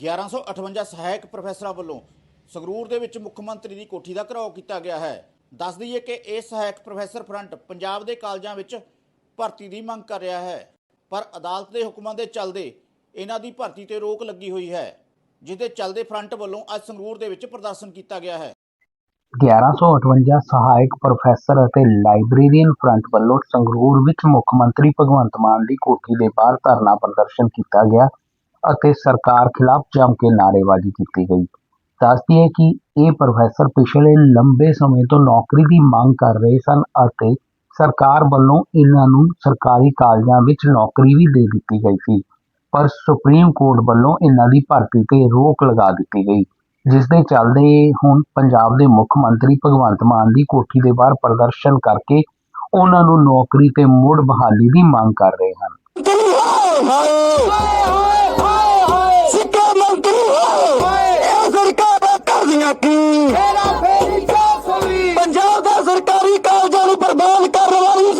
1158 ਸਹਾਇਕ ਪ੍ਰੋਫੈਸਰਾਂ ਵੱਲੋਂ ਸੰਗਰੂਰ ਦੇ ਵਿੱਚ ਮੁੱਖ ਮੰਤਰੀ ਦੀ ਕੋਠੀ ਦਾ ਘਰਾਓ ਕੀਤਾ ਗਿਆ ਹੈ। ਦੱਸ ਦਈਏ ਕਿ ਇਹ ਸਹਾਇਕ ਪ੍ਰੋਫੈਸਰ ਫਰੰਟ ਪੰਜਾਬ ਦੇ ਕਾਲਜਾਂ ਵਿੱਚ ਭਰਤੀ ਦੀ ਮੰਗ ਕਰ ਰਿਹਾ ਹੈ। ਪਰ ਅਦਾਲਤ ਦੇ ਹੁਕਮਾਂ ਦੇ ਚੱਲਦੇ ਇਹਨਾਂ ਦੀ ਭਰਤੀ ਤੇ ਰੋਕ ਲੱਗੀ ਹੋਈ ਹੈ ਜਿਸ ਦੇ ਚੱਲਦੇ ਫਰੰਟ ਵੱਲੋਂ ਅੱਜ ਸੰਗਰੂਰ ਦੇ ਵਿੱਚ ਪ੍ਰਦਰਸ਼ਨ ਕੀਤਾ ਗਿਆ ਹੈ। 1158 ਸਹਾਇਕ ਪ੍ਰੋਫੈਸਰ ਅਤੇ ਲਾਇਬ੍ਰੇਰੀਅਨ ਫਰੰਟ ਵੱਲੋਂ ਸੰਗਰੂਰ ਵਿੱਚ ਮੁੱਖ ਮੰਤਰੀ ਭਗਵੰਤ ਮਾਨ ਦੀ ਕੋਠੀ ਦੇ ਬਾਹਰ ਧਰਨਾ ਪ੍ਰਦਰਸ਼ਨ ਕੀਤਾ ਗਿਆ। ਅਤੇ ਸਰਕਾਰ ਖਿਲਾਫ ਜੰਮ ਕੇ ਨਾਅਰੇਬਾਜ਼ੀ ਕੀਤੀ ਗਈ। ਦੱਸਦੀ ਹੈ ਕਿ ਇਹ ਪ੍ਰੋਫੈਸਰ ਪਿਛਲੇ ਲੰਬੇ ਸਮੇਂ ਤੋਂ ਨੌਕਰੀ ਦੀ ਮੰਗ ਕਰ ਰਹੇ ਸਨ ਅਤੇ ਸਰਕਾਰ ਵੱਲੋਂ ਇਹਨਾਂ ਨੂੰ ਸਰਕਾਰੀ ਕਾਲਜਾਂ ਵਿੱਚ ਨੌਕਰੀ ਵੀ ਦੇ ਦਿੱਤੀ ਗਈ ਸੀ, ਪਰ ਸੁਪਰੀਮ ਕੋਰਟ ਵੱਲੋਂ ਇਹਨਾਂ ਦੀ ਭਰਤੀ ਤੇ ਰੋਕ ਲਗਾ ਦਿੱਤੀ ਗਈ ਜਿਸ ਦੇ ਚੱਲਦੇ ਹੁਣ ਪੰਜਾਬ ਦੇ ਮੁੱਖ ਮੰਤਰੀ ਭਗਵੰਤ ਮਾਨ ਦੀ ਕੋਠੀ ਦੇ ਬਾਹਰ ਪ੍ਰਦਰਸ਼ਨ ਕਰਕੇ ਉਹਨਾਂ ਨੂੰ ਨੌਕਰੀ ਤੇ ਮੁੜ ਬਹਾਲੀ ਦੀ ਮੰਗ ਕਰ ਰਹੇ ਹਨ।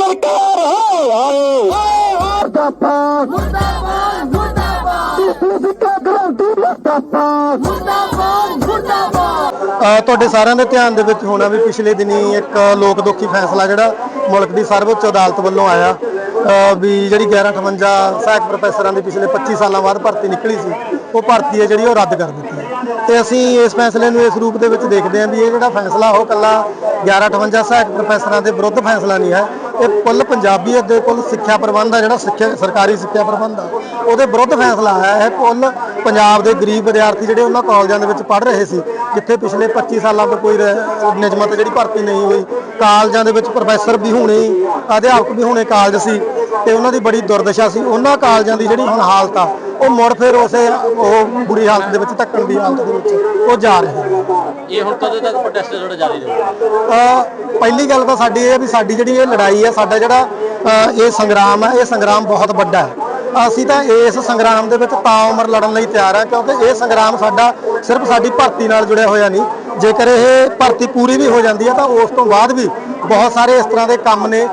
ਸਰਕਾਰ ਹੈ ਹਾਏ ਮੁਰਦਾਬਾਦ ਮੁਰਦਾਬਾਦ। ਮੁਰਦਾਬਾਦ ਸਿੱਕਾ ਗਰੰਟੀ ਮੁਰਦਾਬਾਦ। ਮੁਰਦਾਬਾਦ ਮੁਰਦਾਬਾਦ। ਤੁਹਾਡੇ ਸਾਰਿਆਂ ਦੇ ਧਿਆਨ ਦੇ ਵਿੱਚ ਹੋਣਾ ਵੀ ਪਿਛਲੇ ਦਿਨੀ ਇੱਕ ਲੋਕ ਦੁੱਖੀ ਫੈਸਲਾ ਜਿਹੜਾ ਮੁਲਕ ਦੀ ਸਰਵਉੱਚ ਅਦਾਲਤ ਵੱਲੋਂ ਆਇਆ। ਵੀ ਜਿਹੜੀ 1158 ਸਹਾਇਕ ਪ੍ਰੋਫੈਸਰਾਂ ਦੀ ਪਿਛਲੇ 25 ਸਾਲਾਂ ਬਾਅਦ ਭਰਤੀ ਨਿਕਲੀ ਸੀ ਉਹ ਭਰਤੀ ਹੈ ਜਿਹੜੀ ਉਹ ਰੱਦ ਕਰ ਦਿੱਤੀ ਹੈ। ਤੇ ਅਸੀਂ ਇਸ ਫੈਸਲੇ ਨੂੰ ਇਸ ਰੂਪ ਦੇ ਵਿੱਚ ਦੇਖਦੇ ਹਾਂ ਵੀ ਇਹ ਜਿਹੜਾ ਫੈਸਲਾ ਉਹ ਕੱਲਾ 1158 ਸਹਾਇਕ ਪ੍ਰੋਫੈਸਰਾਂ ਦੇ ਵਿਰੁੱਧ ਫੈਸਲਾ ਨਹੀਂ ਹੈ ਇਹ ਕੁੱਲ ਪੰਜਾਬੀਅਤ ਦੇ ਕੁੱਲ ਸਿੱਖਿਆ ਪ੍ਰਬੰਧ ਆ, ਜਿਹੜਾ ਸਿੱਖਿਆ, ਸਰਕਾਰੀ ਸਿੱਖਿਆ ਪ੍ਰਬੰਧ ਆ। ਉਹਦੇ ਵਿਰੁੱਧ ਫੈਸਲਾ ਆਇਆ ਹੈ। ਕੁੱਲ ਪੰਜਾਬ ਦੇ ਗਰੀਬ ਵਿਦਿਆਰਥੀ ਜਿਹੜੇ ਉਹਨਾਂ ਕਾਲਜਾਂ ਦੇ ਵਿੱਚ ਪੜ੍ਹ ਰਹੇ ਸੀ, ਜਿੱਥੇ ਪਿਛਲੇ 25 ਸਾਲਾਂ ਤੋਂ ਕੋਈ ਰ- ਨਿਯਮਾਂ ਤੇ ਜਿਹੜੀ ਭਰਤੀ ਨਹੀਂ ਹੋਈ। ਕਾਲਜਾਂ ਦੇ ਵਿੱਚ ਪ੍ਰੋਫੈਸਰ ਵੀ ਹੋਣੇ, ਅਧਿਆਪਕ ਵੀ ਹੋਣੇ ਕਾਲਜ ਸੀ ਤੇ ਉਹਨਾਂ ਦੀ ਬੜੀ ਦੁਰਦਸ਼ਾ ਸੀ। ਉਹਨਾਂ ਕਾਲਜਾਂ ਦੀ ਜਿਹੜੀ ਹੁਣ ਹਾਲਤ ਆ ਉਹ ਮੁੜ ਫਿਰ ਉਸੇ ਉਹ ਬੁਰੀ ਹਾਲਤ ਦੇ ਵਿੱਚ ਧੱਕਣ ਦੀ ਹਾਲਤ ਦੇ ਵਿੱਚ ਉਹ ਜਾ ਰਹੇ ਇਹ ਹੁਣ ਕਦੋਂ ਤੱਕ ਪ੍ਰੋਟੈਸਟ ਤੁਹਾਡਾ ਜਾਰੀ ਰਹੇਗਾ? ਪਹਿਲੀ ਗੱਲ ਤਾਂ ਸਾਡੀ ਇਹ ਹੈ ਵੀ ਸਾਡੀ ਜਿਹੜੀ ਇਹ ਲੜਾਈ ਹੈ ਸਾਡਾ ਜਿਹੜਾ ਇਹ ਸੰਗਰਾਮ ਹੈ ਇਹ ਸੰਗਰਾਮ ਬਹੁਤ ਵੱਡਾ ਹੈ। ਅਸੀਂ ਤਾਂ ਇਸ ਸੰਗਰਾਮ ਦੇ ਵਿੱਚ ਤਾਂ ਉਮਰ ਲੜਨ ਲਈ ਤਿਆਰ ਹਾਂ ਕਿਉਂਕਿ ਇਹ ਸੰਗਰਾਮ ਸਾਡਾ ਸਿਰਫ ਸਾਡੀ ਭਰਤੀ ਨਾਲ ਜੁੜਿਆ ਹੋਇਆ ਨਹੀਂ। ਜੇਕਰ ਇਹ ਭਰਤੀ ਪੂਰੀ ਵੀ ਹੋ ਜਾਂਦੀ ਹੈ ਤਾਂ ਉਸ ਤੋਂ ਬਾਅਦ ਵੀ ਬਹੁਤ ਸਾਰੇ ਇਸ ਤਰ੍ਹਾਂ ਦੇ ਕੰਮ ਨੇ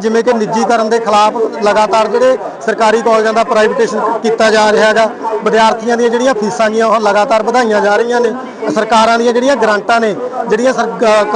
ਜਿਵੇਂ ਕਿ ਨਿੱਜੀਕਰਨ ਦੇ ਖਿਲਾਫ ਲਗਾਤਾਰ ਜਿਹੜੇ ਸਰਕਾਰੀ ਕਾਲਜਾਂ ਦਾ ਪ੍ਰਾਈਵੇਟੇਸ਼ਨ ਕੀਤਾ ਜਾ ਰਿਹਾ ਹੈਗਾ। ਵਿਦਿਆਰਥੀਆਂ ਦੀਆਂ ਜਿਹੜੀਆਂ ਫੀਸਾਂ ਗੀਆਂ, ਉਹ ਲਗਾਤਾਰ ਵਧਾਈਆਂ ਜਾ ਰਹੀਆਂ ਨੇ। ਸਰਕਾਰਾਂ ਦੀਆਂ ਜਿਹੜੀਆਂ ਗ੍ਰਾਂਟਾਂ ਨੇ, ਜਿਹੜੀਆਂ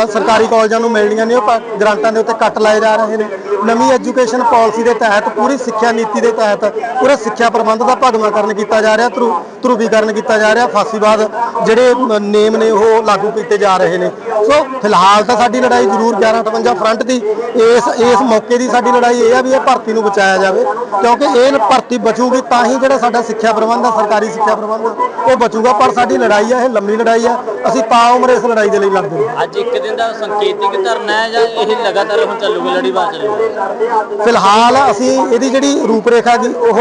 ਸਰਕਾਰੀ ਕਾਲਜਾਂ ਨੂੰ ਮਿਲਣੀਆਂ ਨੇ, ਉਹ ਪ- ਗ੍ਰਾਂਟਾਂ ਦੇ ਉੱਤੇ ਕੱਟ ਲਾਏ ਜਾ ਰਹੇ ਨੇ। ਨਵੀਂ ਐਜੂਕੇਸ਼ਨ ਪਾਲਿਸੀ ਦੇ ਤਹਿਤ, ਪੂਰੀ ਸਿੱਖਿਆ ਨੀਤੀ ਦੇ ਤਹਿਤ, ਪੂਰੇ ਸਿੱਖਿਆ ਪ੍ਰਬੰਧ ਦਾ ਭਗਵਾਂਕਰਨ ਕੀਤਾ ਜਾ ਰਿਹਾ, ਧਰੂ, ਧਰੂਵੀਕਰਨ ਕੀਤਾ ਜਾ ਰਿਹਾ, ਫਾਸੀਵਾਦ ਜਿਹੜੇ ਨੇਮ ਨੇ, ਉਹ ਲਾਗੂ ਕੀਤੇ ਜਾ ਰਹੇ ਨੇ। ਸੋ, ਫਿਲਹਾਲ ਤਾਂ ਸਾਡੀ ਲੜਾਈ ਜ਼ਰੂਰ 1158 ਫਰੰਟ ਦੀ। ਇਸ ਇਸ ਮੌਕੇ ਦੀ ਸਾਡੀ ਲੜਾਈ ਇਹ ਆ ਵੀ ਇਹ ਭਰਤੀ ਨੂੰ ਬਚਾਇਆ ਜਾਵੇ। ਕਿਉਂਕਿ ਇਹ ਭਰਤੀ ਬਚੂਗੀ ਤਾਂ ਹੀ ਜਿਹੜਾ ਸਾਡਾ ਸਿੱਖਿਆ ਪ੍ਰਬੰਧ ਆ ਸਰਕਾਰੀ ਸਿੱਖਿਆ ਪ੍ਰਬੰਧ ਆ, ਉਹ ਬਚੂਗਾ। ਪਰ ਸਾਡੀ ਲੜਾਈ ਆ ਇਹ ਲੰਮੀ ਲੜਾਈ ਆ। ਅਸੀਂ ਤਾਂ ਉਮਰ ਇਸ ਲੜਾਈ ਦੇ ਲਈ ਲੜਦੇ ਹਾਂ। ਅੱਜ ਇੱਕ ਦਿਨ ਦਾ ਸੰਕੇਤਿਕ ਧਰਨਾ ਹੈ ਜਾਂ ਇਹ ਲਗਾਤਾਰ ਹੁਣ ਚੱਲੂਗੀ ਲੜੀਵਾਰ ਚੱਲੂਗੀ? ਫਿਲਹਾਲ ਅਸੀਂ ਇਹਦੀ ਜਿਹੜੀ ਰੂਪਰੇਖਾ ਗੀ ਉਹ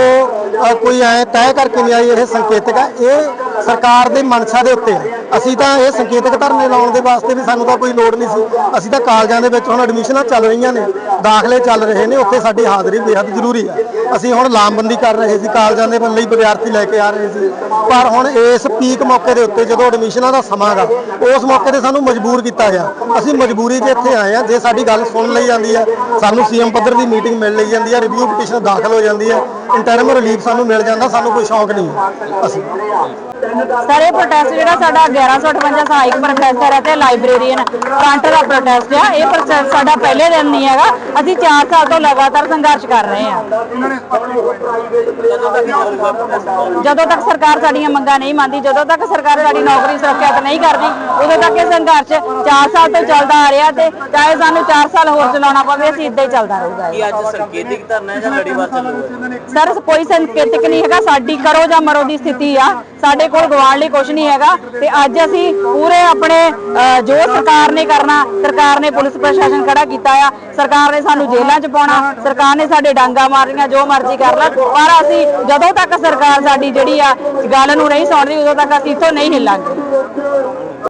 ਅ, ਕੋਈ ਐ ਤੈਅ ਕਰਕੇ ਨਹੀਂ ਆਈ ਇਹ ਸੰਕੇਤਕ ਆ। ਇਹ ਸਰਕਾਰ ਦੇ ਮਨਸ਼ਾ ਦੇ ਉੱਤੇ ਆ। ਅਸੀਂ ਤਾਂ ਇਹ ਸੰਕੇਤਕ ਧਰਨੇ ਲਾਉਣ ਦੇ ਵਾਸਤੇ ਵੀ ਸਾਨੂੰ ਤਾਂ ਕੋਈ ਲੋੜ ਨਹੀਂ ਸੀ। ਅਸੀਂ ਤਾਂ ਕਾਲਜਾਂ ਦੇ ਵਿੱਚ ਹੁਣ ਐਡਮਿਸ਼ਨਾਂ ਚੱਲ ਰਹੀਆਂ ਨੇ ਦਾਖਲੇ ਚੱਲ ਰਹੇ ਨੇ ਉੱਥੇ ਸਾਡੀ ਹਾਜ਼ਰੀ ਬੇहद ਜ਼ਰੂਰੀ ਆ। ਅਸੀਂ ਹੁਣ ਲਾਮਬੰਦੀ ਕਰ ਰਹੇ ਸੀ ਕਾਲਜਾਂ ਦੇ ਲਈ ਵਿਦਿਆਰਥੀ ਲੈ ਕੇ ਆ ਰਹੇ ਸੀ ਪਰ ਹੁਣ ਇਸ ਪੀਕ ਮੌਕੇ ਦੇ ਉੱਤੇ ਜਦੋਂ ਐਡਮਿਸ਼ਨਾਂ ਦਾ ਸਮਾਂ ਗਾ, ਉਸ ਮੌਕੇ ਤੇ ਸਾਨੂੰ ਮਜਬੂਰ ਕੀਤਾ ਗਿਆ ਅਸੀਂ ਮਜਬੂਰੀ 'ਚ ਇੱਥੇ ਆਏ ਆ ਜੇ ਸਾਡੀ ਗੱਲ ਸੁਣ ਲਈ ਜਾਂਦੀ ਹੈ, ਸਾਨੂੰ ਸੀਐਮ ਪੱਧਰ ਦੀ ਮੀਟਿੰਗ ਮਿਲ ਲਈ ਜਾਂਦੀ ਹੈ ਰਿਵਿਊ ਪਟੀਸ਼ਨ ਦਾਖਲ ਹੋ ਜਾਂਦੀ ਹੈ ਇੰਟਰਮ ਰਿਲੀਫ ਸਾਨੂੰ ਮਿਲ ਜਾਂਦਾ, ਸਾਨੂੰ ਕੋਈ ਸ਼ੌਂਕ ਨਹੀਂ ਹੈ। ਅਸੀਂ ਸਰ ਇਹ ਪ੍ਰੋਟੈਸਟ ਜਿਹੜਾ ਸਾਡਾ 1158 ਸਹਾਇਕ ਪ੍ਰੋਫੈਸਰ ਹੈ ਤੇ ਲਾਇਬ੍ਰੇਰੀਅਨ ਫਰੰਟ ਦਾ ਪ੍ਰੋਟੈਸਟ ਆ। ਇਹ ਪ੍ਰੋਟੈਸਟ ਸਾਡਾ ਪਹਿਲੇ ਦਿਨ ਨਹੀਂ ਹੈਗਾ। ਅਸੀਂ 4 ਸਾਲ ਤੋਂ ਲਗਾਤਾਰ ਸੰਘਰਸ਼ ਕਰ ਰਹੇ ਹਾਂ। ਜਦੋਂ ਤੱਕ ਸਰਕਾਰ ਸਾਡੀਆਂ ਮੰਗਾਂ ਨਹੀਂ ਮੰਨਦੀ ਜਦੋਂ ਤੱਕ ਸਰਕਾਰ ਸਾਡੀ ਨੌਕਰੀ ਸੁਰੱਖਿਅਤ ਨਹੀਂ ਕਰਦੀ ਉਦੋਂ ਤੱਕ ਇਹ ਸੰਘਰਸ਼ 4 ਸਾਲ ਤੋਂ ਚੱਲਦਾ ਆ ਰਿਹਾ ਤੇ ਚਾਹੇ ਸਾਨੂੰ 4 ਸਾਲ ਹੋਰ ਚਲਾਉਣਾ ਪਵੇ ਅਸੀਂ ਇਦਾਂ ਹੀ ਚੱਲਦਾ ਰਹੂਗਾ ਕੀ ਅੱਜ ਸੰਕੇਤਿਕ ਧਰਨਾ ਹੈ ਜਾਂ ਲੜੀਵਾਰ ਚੱਲੂਗਾ ਸਰ ਕੋਈ ਸੰਕੇਤਕ ਨਹੀਂ ਹੈਗਾ। ਸਾਡੀ ਕਰੋ ਜਾਂ ਮਰੋ ਦੀ ਸਥਿਤੀ ਆ। ਸਾਡੇ ਕੋਲ ਗਵਾਉਣ ਲਈ ਕੁਝ ਨਹੀਂ ਹੈਗਾ ਤੇ ਅੱਜ ਅਸੀਂ ਪੂਰੇ ਆਪਣੇ ਜੋ ਸਰਕਾਰ ਨੇ ਕਰਨਾ, ਸਰਕਾਰ ਨੇ ਪੁਲਿਸ ਪ੍ਰਸ਼ਾਸਨ ਖੜਾ ਕੀਤਾ ਆ, ਸਰਕਾਰ ਨੇ ਸਾਨੂੰ ਜੇਲ੍ਹਾਂ 'ਚ ਪਾਉਣਾ, ਸਰਕਾਰ ਨੇ ਸਾਡੇ ਡਾਂਗਾ ਮਾਰਨੀਆਂ, ਜੋ ਮਰਜ਼ੀ ਕਰ ਲੈ, ਪਰ ਅਸੀਂ ਜਦੋਂ ਤੱਕ ਸਰਕਾਰ ਸਾਡੀ ਜਿਹੜੀ ਆ ਗੱਲ ਨੂੰ ਨਹੀਂ ਸੁਣ ਰਹੀ ਉਦੋਂ ਤੱਕ ਅਸੀਂ ਇੱਥੋਂ ਨਹੀਂ ਹਿੱਲਾਂਗੇ।